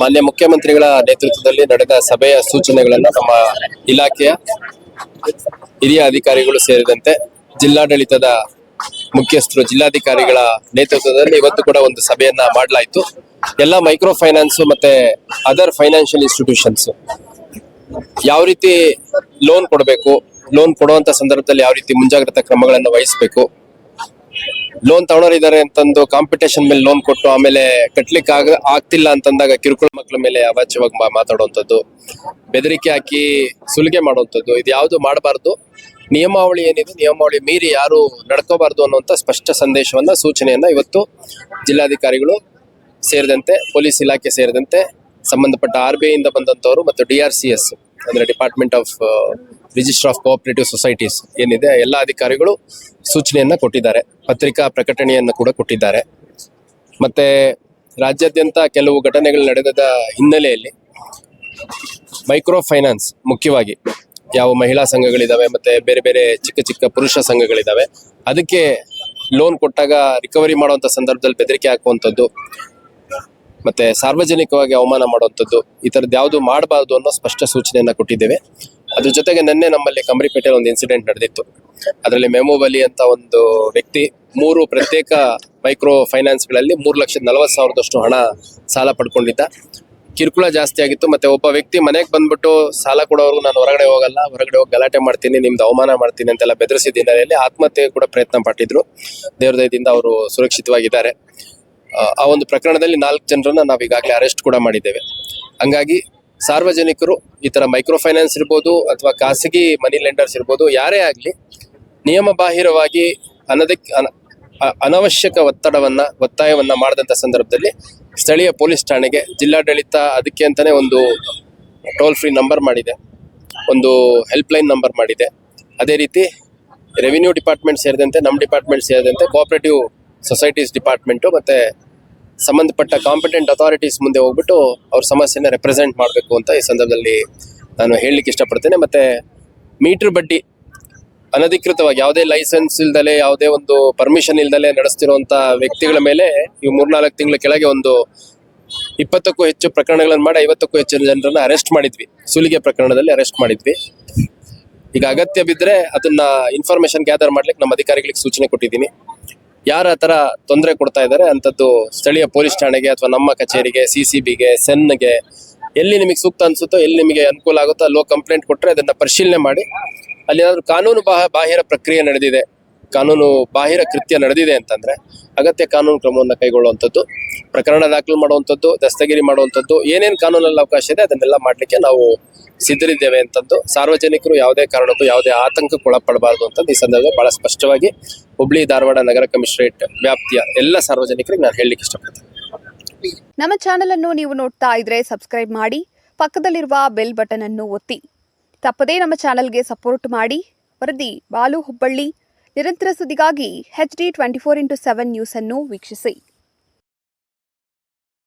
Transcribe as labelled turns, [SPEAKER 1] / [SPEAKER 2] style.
[SPEAKER 1] ಮಾನ್ಯ ಮುಖ್ಯಮಂತ್ರಿಗಳ ನೇತೃತ್ವದಲ್ಲಿ ನಡೆದ ಸಭೆಯ ಸೂಚನೆಗಳನ್ನು ನಮ್ಮ ಇಲಾಖೆಯ ಹಿರಿಯ ಅಧಿಕಾರಿಗಳು ಸೇರಿದಂತೆ ಜಿಲ್ಲಾಡಳಿತದ ಮುಖ್ಯಸ್ಥರು, ಜಿಲ್ಲಾಧಿಕಾರಿಗಳ ನೇತೃತ್ವದಲ್ಲಿ ಇವತ್ತು ಕೂಡ ಒಂದು ಸಭೆಯನ್ನ ಮಾಡಲಾಯಿತು. ಎಲ್ಲ ಮೈಕ್ರೋ ಫೈನಾನ್ಸ್ ಮತ್ತೆ ಅದರ್ ಫೈನಾನ್ಷಿಯಲ್ ಇನ್ಸ್ಟಿಟ್ಯೂಷನ್ಸ್ ಯಾವ ರೀತಿ ಲೋನ್ ಕೊಡಬೇಕು, ಲೋನ್ ಕೊಡುವಂತ ಸಂದರ್ಭದಲ್ಲಿ ಯಾವ ರೀತಿ ಮುಂಜಾಗ್ರತಾ ಕ್ರಮಗಳನ್ನು ವಹಿಸಬೇಕು ಲೋನ್ ತಗೊಳೋರಿದ್ದಾರೆ ಅಂತಂದು ಕಾಂಪಿಟೇಷನ್ ಮೇಲೆ ಲೋನ್ ಕೊಟ್ಟು ಆಮೇಲೆ ಕಟ್ಲಿಕ್ಕೆ ಆಗ ಆಗ್ತಿಲ್ಲ ಅಂತಂದಾಗ ಕಿರುಕುಳ ಮಕ್ಕಳ ಮೇಲೆ ಅವಾಚ್ಯವಾಗಿ ಮಾತಾಡುವಂಥದ್ದು ಬೆದರಿಕೆ ಹಾಕಿ ಸುಲಿಗೆ ಮಾಡುವಂಥದ್ದು ಇದು ಯಾವುದು ಮಾಡಬಾರ್ದು. ನಿಯಮಾವಳಿ ಏನಿದೆ, ನಿಯಮಾವಳಿ ಮೀರಿ ಯಾರು ನಡ್ಕೋಬಾರ್ದು ಅನ್ನುವಂಥ ಸ್ಪಷ್ಟ ಸಂದೇಶವನ್ನ, ಸೂಚನೆಯನ್ನ ಇವತ್ತು ಜಿಲ್ಲಾಧಿಕಾರಿಗಳು ಸೇರಿದಂತೆ, ಪೊಲೀಸ್ ಇಲಾಖೆ ಸೇರಿದಂತೆ, ಸಂಬಂಧಪಟ್ಟ ಆರ್ ಬಿ ಐ ಇಂದ ಬಂದಂತವರು ಮತ್ತು ಡಿ ಆರ್ ಸಿ ಎಸ್ ಅಂದ್ರೆ department of register of cooperative societies ಏನಿದೆ, ಎಲ್ಲ ಅಧಿಕಾರಿಗಳು ಸೂಚನೆಯನ್ನ ಕೊಟ್ಟಿದ್ದಾರೆ, ಪತ್ರಿಕಾ ಪ್ರಕಟಣೆಯನ್ನು ಕೂಡ ಕೊಟ್ಟಿದ್ದಾರೆ. ಮತ್ತೆ ರಾಜ್ಯಾದ್ಯಂತ ಕೆಲವು ಘಟನೆಗಳು ನಡೆದ ಹಿನ್ನೆಲೆಯಲ್ಲಿ ಮೈಕ್ರೋ ಫೈನಾನ್ಸ್ ಮುಖ್ಯವಾಗಿ ಯಾವ ಮಹಿಳಾ ಸಂಘಗಳಿದಾವೆ ಮತ್ತೆ ಬೇರೆ ಬೇರೆ ಚಿಕ್ಕ ಚಿಕ್ಕ ಪುರುಷ ಸಂಘಗಳಿದಾವೆ, ಅದಕ್ಕೆ ಲೋನ್ ಕೊಟ್ಟಾಗ ರಿಕವರಿ ಮಾಡುವಂತ ಸಂದರ್ಭದಲ್ಲಿ ಬೆದರಿಕೆ ಹಾಕುವಂಥದ್ದು ಮತ್ತೆ ಸಾರ್ವಜನಿಕವಾಗಿ ಅವಮಾನ ಮಾಡುವಂಥದ್ದು ಈ ಥರದ್ದು ಯಾವುದು ಮಾಡಬಾರ್ದು ಅನ್ನೋ ಸ್ಪಷ್ಟ ಸೂಚನೆಯನ್ನ ಕೊಟ್ಟಿದ್ದೇವೆ. ಅದ್ರ ಜೊತೆಗೆ ನಿನ್ನೆ ನಮ್ಮಲ್ಲಿ ಕಂಬರಿಪೇಟೆಯಲ್ಲಿ ಒಂದು ಇನ್ಸಿಡೆಂಟ್ ನಡೆದಿತ್ತು. ಅದರಲ್ಲಿ ಅಲಿ ಅಂತ ಒಂದು ವ್ಯಕ್ತಿ ಮೂರು ಪ್ರತ್ಯೇಕ ಮೈಕ್ರೋ ಫೈನಾನ್ಸ್ಗಳಲ್ಲಿ ಮೂರು ಲಕ್ಷದ ನಲವತ್ತು ಸಾವಿರದಷ್ಟು ಹಣ ಸಾಲ ಪಡ್ಕೊಂಡಿದ್ದ. ಕಿರುಕುಳ ಜಾಸ್ತಿ ಆಗಿತ್ತು. ಮತ್ತೆ ಒಬ್ಬ ವ್ಯಕ್ತಿ ಮನೆಗೆ ಬಂದ್ಬಿಟ್ಟು ಸಾಲ ಕೊಡೋರು ನಾನು ಹೊರಗಡೆ ಹೋಗಲ್ಲ, ಹೊರಗಡೆ ಹೋಗಿ ಗಲಾಟೆ ಮಾಡ್ತೀನಿ, ನಿಮ್ದು ಅವಮಾನ ಮಾಡ್ತೀನಿ ಅಂತೆಲ್ಲ ಬೆದರಿಸಿದ ಹಿನ್ನೆಲೆಯಲ್ಲಿ ಆತ್ಮಹತ್ಯೆ ಕೂಡ ಪ್ರಯತ್ನ ಪಟ್ಟಿದ್ರು. ದೇವ್ರ ದಯದಿಂದ ಅವರು ಸುರಕ್ಷಿತವಾಗಿದ್ದಾರೆ. ಆ, ಒಂದು ಪ್ರಕರಣದಲ್ಲಿ ನಾಲ್ಕು ಜನರನ್ನ ನಾವು ಈಗಾಗಲೇ ಅರೆಸ್ಟ್ ಕೂಡ ಮಾಡಿದ್ದೇವೆ. ಹಂಗಾಗಿ ಸಾರ್ವಜನಿಕರು ಈ ಥರ ಮೈಕ್ರೋ ಫೈನಾನ್ಸ್ ಇರ್ಬೋದು ಅಥವಾ ಖಾಸಗಿ ಮನಿ ಲೆಂಡರ್ಸ್ ಇರ್ಬೋದು ಯಾರೇ ಆಗಲಿ ನಿಯಮ ಬಾಹಿರವಾಗಿ ಅನಧಿಕ್ ಅನ- ಅನವಶ್ಯಕ ಒತ್ತಡವನ್ನ ಒತ್ತಾಯವನ್ನ ಮಾಡಿದಂಥ ಸಂದರ್ಭದಲ್ಲಿ ಸ್ಥಳೀಯ ಪೊಲೀಸ್ ಠಾಣೆಗೆ ಜಿಲ್ಲಾಡಳಿತ ಅದಕ್ಕೆ ಅಂತಾನೆ ಒಂದು ಟೋಲ್ ಫ್ರೀ ನಂಬರ್ ಮಾಡಿದೆ. ಒಂದು ಹೆಲ್ಪ್ ಲೈನ್ ನಂಬರ್ ಮಾಡಿದೆ. ಅದೇ ರೀತಿ ರೆವಿನ್ಯೂ ಡಿಪಾರ್ಟ್ಮೆಂಟ್ ಸೇರಿದಂತೆ ನಮ್ಮ ಡಿಪಾರ್ಟ್ಮೆಂಟ್ ಸೇರಿದಂತೆ ಕೋಆಪರೇಟಿವ್ ಸೊಸೈಟೀಸ್ ಡಿಪಾರ್ಟ್ಮೆಂಟು ಮತ್ತು ಸಂಬಂಧಪಟ್ಟ ಕಾಂಪಿಟೆಂಟ್ ಅಥಾರಿಟೀಸ್ ಮುಂದೆ ಹೋಗ್ಬಿಟ್ಟು ಅವ್ರ ಸಮಸ್ಯೆನ ರೆಪ್ರೆಸೆಂಟ್ ಮಾಡಬೇಕು ಅಂತ ಈ ಸಂದರ್ಭದಲ್ಲಿ ನಾನು ಹೇಳಲಿಕ್ಕೆ ಇಷ್ಟಪಡ್ತೇನೆ. ಮತ್ತು ಮೀಟ್ರ್ ಬಡ್ಡಿ ಅನಧಿಕೃತವಾಗಿ ಯಾವುದೇ ಲೈಸೆನ್ಸ್ ಇಲ್ದಲೆ, ಯಾವುದೇ ಒಂದು ಪರ್ಮಿಷನ್ ಇಲ್ದಲೆ ನಡೆಸ್ತಿರುವಂಥ ವ್ಯಕ್ತಿಗಳ ಮೇಲೆ ಈ ಮೂರ್ನಾಲ್ಕು ತಿಂಗಳ ಕೆಳಗೆ ಒಂದು ಇಪ್ಪತ್ತಕ್ಕೂ ಹೆಚ್ಚು ಪ್ರಕರಣಗಳನ್ನು ಮಾಡಿ ಐವತ್ತಕ್ಕೂ ಹೆಚ್ಚು ಜನರನ್ನ ಅರೆಸ್ಟ್ ಮಾಡಿದ್ವಿ. ಸುಲಿಗೆ ಪ್ರಕರಣದಲ್ಲಿ ಅರೆಸ್ಟ್ ಮಾಡಿದ್ವಿ. ಈಗ ಅಗತ್ಯ ಬಿದ್ದರೆ ಅದನ್ನ ಇನ್ಫಾರ್ಮೇಷನ್ ಗ್ಯಾದರ್ ಮಾಡ್ಲಿಕ್ಕೆ ನಮ್ಮ ಅಧಿಕಾರಿಗಳಿಗೆ ಸೂಚನೆ ಕೊಟ್ಟಿದ್ದೀನಿ. ಯಾರ ತರ ತೊಂದರೆ ಕೊಡ್ತಾ ಇದ್ದಾರೆ ಅಂತದ್ದು ಸ್ಥಳೀಯ ಪೊಲೀಸ್ ಠಾಣೆಗೆ ಅಥವಾ ನಮ್ಮ ಕಚೇರಿಗೆ ಸಿ ಸಿ ಬಿಗೆ ಸೆನ್ಗೆ ಎಲ್ಲಿ ನಿಮಗೆ ಸೂಕ್ತ ಅನ್ಸುತ್ತೋ, ಎಲ್ಲಿ ನಿಮಗೆ ಅನುಕೂಲ ಆಗುತ್ತೋ, ಅಲ್ಲೋ ಕಂಪ್ಲೇಂಟ್ ಕೊಟ್ಟರೆ ಅದನ್ನ ಪರಿಶೀಲನೆ ಮಾಡಿ. ಅಲ್ಲಿ ಏನಾದ್ರು ಕಾನೂನು ಬಾಹ, ಬಾಹಿರ ಪ್ರಕ್ರಿಯೆ ನಡೆದಿದೆ. ಕಾನೂನು ಬಾಹಿರ ಕೃತ್ಯ ನಡೆದಿದೆ ಅಂತಂದ್ರೆ ಅಗತ್ಯ ಕಾನೂನು ಕ್ರಮವನ್ನು ಕೈಗೊಳ್ಳುವಂಥದ್ದು, ಪ್ರಕರಣ ದಾಖಲು ಮಾಡುವಂಥದ್ದು, ದಸ್ತಗಿರಿ ಮಾಡುವಂಥದ್ದು, ಏನೇನು ಕಾನೂನಲ್ಲಿ ಅವಕಾಶ ಇದೆ ಅದನ್ನೆಲ್ಲ ಮಾಡಲಿಕ್ಕೆ ನಾವು ಸಿದ್ಧರಿದ್ದೇವೆ ಅಂತದ್ದು ಸಾರ್ವಜನಿಕರು ಯಾವುದೇ ಕಾರಣಕ್ಕೂ ಯಾವುದೇ ಆತಂಕಕ್ಕೆ ಒಳಪಡಬಾರದು ಅಂತಂದು ಈ ಸಂದರ್ಭದಲ್ಲಿ ಬಹಳ ಸ್ಪಷ್ಟವಾಗಿ ಹುಬ್ಳಿ ಧಾರವಾಡ ನಗರ ಕಮಿಷನರೇಟ್ ವ್ಯಾಪ್ತಿಯ ಎಲ್ಲ ಸಾರ್ವಜನಿಕರಿಗೆ ನಾನು ಹೇಳಲಿಕ್ಕೆ ಇಷ್ಟಪಡ್ತೀನಿ.
[SPEAKER 2] ನಮ್ಮ ಚಾನೆಲ್ ಅನ್ನು ನೀವು ನೋಡ್ತಾ ಇದ್ರೆ ಸಬ್ಸ್ಕ್ರೈಬ್ ಮಾಡಿ, ಪಕ್ಕದಲ್ಲಿರುವ ಬೆಲ್ ಬಟನ್ ಅನ್ನು ಒತ್ತಿ. ತಪ್ಪದೇ ನಮ್ಮ ಚಾನೆಲ್ಗೆ ಸಪೋರ್ಟ್ ಮಾಡಿ. ವರದಿ ಬಾಲು ಹುಬ್ಬಳ್ಳಿ. ನಿರಂತರ ಸುದ್ದಿಗಾಗಿ H D twenty four into seven news ಅನ್ನು ವೀಕ್ಷಿಸಿ.